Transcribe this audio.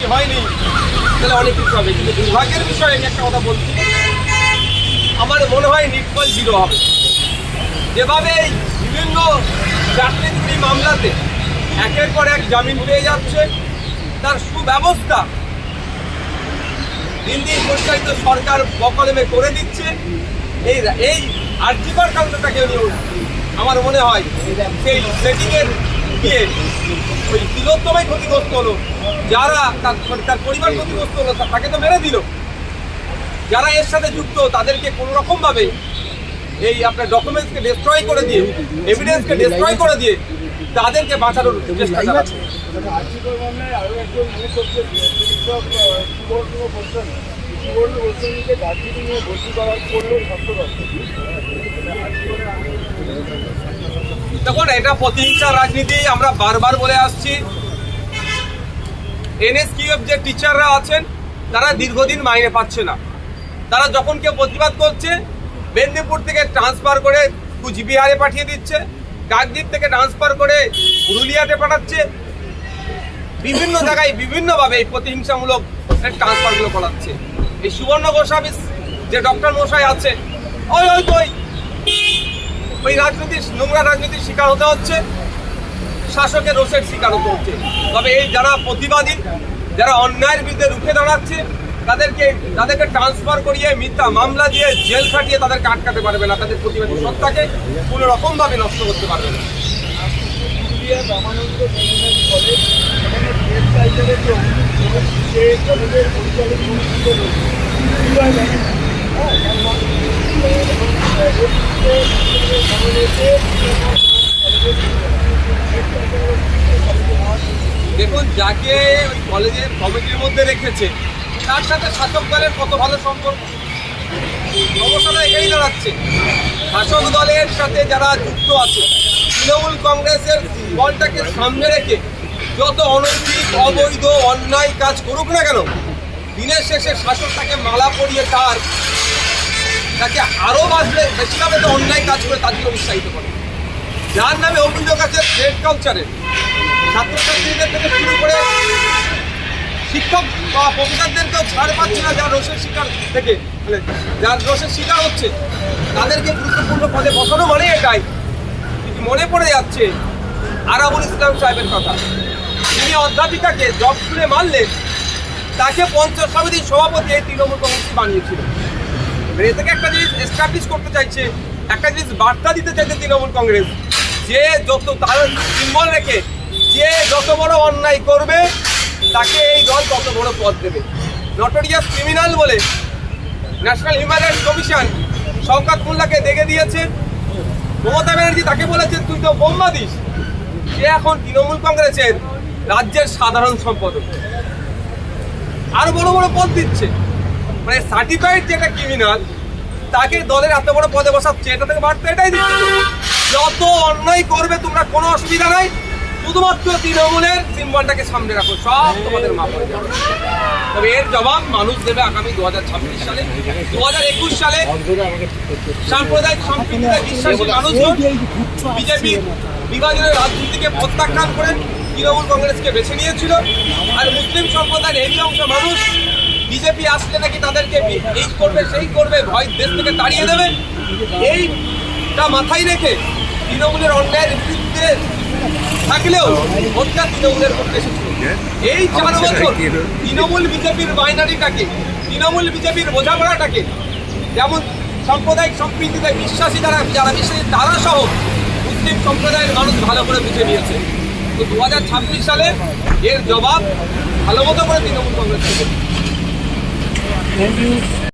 হয়নি, তাহলে অনেক কিছু হবে, কিন্তু বিষয়ে আমি একটা কথা বলছি। আমার মনে হয় জিরো হবে। যেভাবে বিভিন্ন মামলাতে একের পর এক জামিন যাচ্ছে, তার সুব্যবস্থা দিন দিন পরিচালিত সরকার বকলমে করে দিচ্ছে, এই এই কাণ্ডটাকে নিয়েও আমার মনে হয় সেই সেটিংয়ের গিয়ে ওই তিলোত্তমাই ক্ষতিগ্রস্ত হলো। যারা তার তার পরিবার ক্ষতিগ্রস্ত হলো তাকে তো মেরে দিল। যারা এর সাথে যুক্ত তাদেরকে কোনো রকমভাবে এই আপনার ডকুমেন্টসকে ডিস্ট্রয় করে দিয়ে এভিডেন্সকে ডিস্ট্রয় করে দিয়ে তাদেরকে বাঁচানোর চেষ্টা চালাচ্ছে। দার্জিলিংয়ে ভর্তি করার করলেও স্বাস্থ্য দেখুন, এটা প্রতিহিংসার রাজনীতি, আমরা বারবার বলে আসছি। এনএসকিউএফ যে টিচাররা আছেন, তারা দীর্ঘদিন মাইনে পাচ্ছে না। তারা যখন কেউ প্রতিবাদ করছে, মেদিনীপুর থেকে ট্রান্সফার করে কুচবিহারে পাঠিয়ে দিচ্ছে কাকদ্বীপ থেকে ট্রান্সফার করে পুরুলিয়াতে পাঠাচ্ছে। বিভিন্ন জায়গায় বিভিন্নভাবে এই প্রতিহিংসামূলক ট্রান্সফারগুলো করাচ্ছে। এই সুবর্ণ গোস্বামী যে ডক্টর মশাই আছে ওই ওই তো ওই রাজনীতির, নোংরা রাজনীতির শিকার হতে হচ্ছে। শাসকের রোষের শিকার হতে হচ্ছে। তবে এই যারা প্রতিবাদী, যারা অন্যায়ের বিরুদ্ধে রুখে দাঁড়াচ্ছে, তাদেরকে তাদেরকে ট্রান্সফার করিয়ে মিথ্যা মামলা দিয়ে জেল খাটিয়ে তাদেরকে আটকাতে পারবে না। তাদের প্রতিবাদী সত্তাকে কোনো রকমভাবে নষ্ট করতে পারবে না। কলেজের দেখুন, যাকে ওই কলেজের কমিটির মধ্যে রেখেছে, তার সাথে শাসক দলের কত ভালো সম্পর্ক? সমস্যাটা এখানেই দাঁড়াচ্ছে। শাসক দলের সাথে যারা যুক্ত আছে, তৃণমূল কংগ্রেসের দলটাকে সামনে রেখে যত অনৈতিক, অবৈধ, অন্যায় কাজ করুক না কেন, দিনের শেষে শাসক তাকে মালা পরিয়ে তার তাকে আরও বাঁচলে বেশিভাবে তো অন্যায় কাজ করে তাদেরকে উৎসাহিত করে। যার নামে অভিযোগ আছে ট্রেড কালচারের ছাত্রছাত্রীদের থেকে শুরু করে শিক্ষক বা প্রফেসরদেরকেও ছাড় পাচ্ছে না যার রোষের শিকার থেকে। মানে যার রোষের শিকার হচ্ছে, তাদেরকে গুরুত্বপূর্ণ পদে বসানো মানে এটাই। কিন্তু মনে পড়ে যাচ্ছে, আরাবুল ইসলাম সাহেবের কথা। তিনি অধ্যাপিকাকে জব খুলে মারলেন তাকে পঞ্চায়েত সমিতির সভাপতি এই তৃণমূল কংগ্রেস বানিয়েছিল। এ থেকে একটা জিনিস এস্টাবলিশ করতে চাইছে, একটা জিনিস বার্তা দিতে চাইছে তৃণমূল কংগ্রেস। যে যত তার সিম্বল রেখে, যে যত বড় অন্যায় করবে, তাকে এই দল তত বড় পদ দেবে। নটোরিয়াস ক্রিমিনাল বলে national human rights commission Shawkat মোল্লাকে দেখে দিয়েছে। মমতা ব্যানার্জি তাকে বলেছেন তুই তো বোম্বা দিস। সে এখন তৃণমূল কংগ্রেসের রাজ্যের সাধারণ সম্পাদক। আরও বড় বড় পদ দিচ্ছে। মানে সার্টিফাইড যেটা ক্রিমিনাল তাকে দলের এত বড় পদে বসাচ্ছে, এটা থেকে বাড়তে এটাই দিচ্ছে। যত অন্যায় করবে, তোমরা কোনো অসুবিধা নাই। শুধুমাত্র তৃণমূলের সিম্বলটাকে সামনে রাখো, সব তোমাদের মাপ তবে এর জবাব মানুষ দেবে আগামী দু হাজার ছাব্বিশ সালে, দু হাজার একুশ সালে। সাম্প্রদায়িক সম্প্রীতিতে বিশ্বাসী মানুষজন বিজেপি বিভাজনের রাজনীতিকে প্রত্যাখ্যান করে তৃণমূল কংগ্রেসকে বেছে নিয়েছিল। আর মুসলিম সম্প্রদায়ের এই অংশ মানুষ বিজেপি আসলে নাকি তাদেরকে এই করবে সেই করবে ভয় দেশ থেকে তাড়িয়ে দেবে? এইটা মাথায় রেখে তৃণমূলের অন্যায়ের বিরুদ্ধে থাকলেও ভোটটা তৃণমূলের পক্ষে এই চার বছর তৃণমূল বিজেপির বাইনারিটাকে তৃণমূল বিজেপির বোঝাপড়াটাকে যেমন সাম্প্রদায়িক সম্প্রীতিতে বিশ্বাসী যারা যারা বিশ্বাসী তারা সহ মুসলিম সম্প্রদায়ের মানুষ ভালো করে বুঝে নিয়েছে। তো দু হাজার ছাব্বিশ সালে এর জবাব ভালো মতো করে তৃণমূল কংগ্রেস দেবে।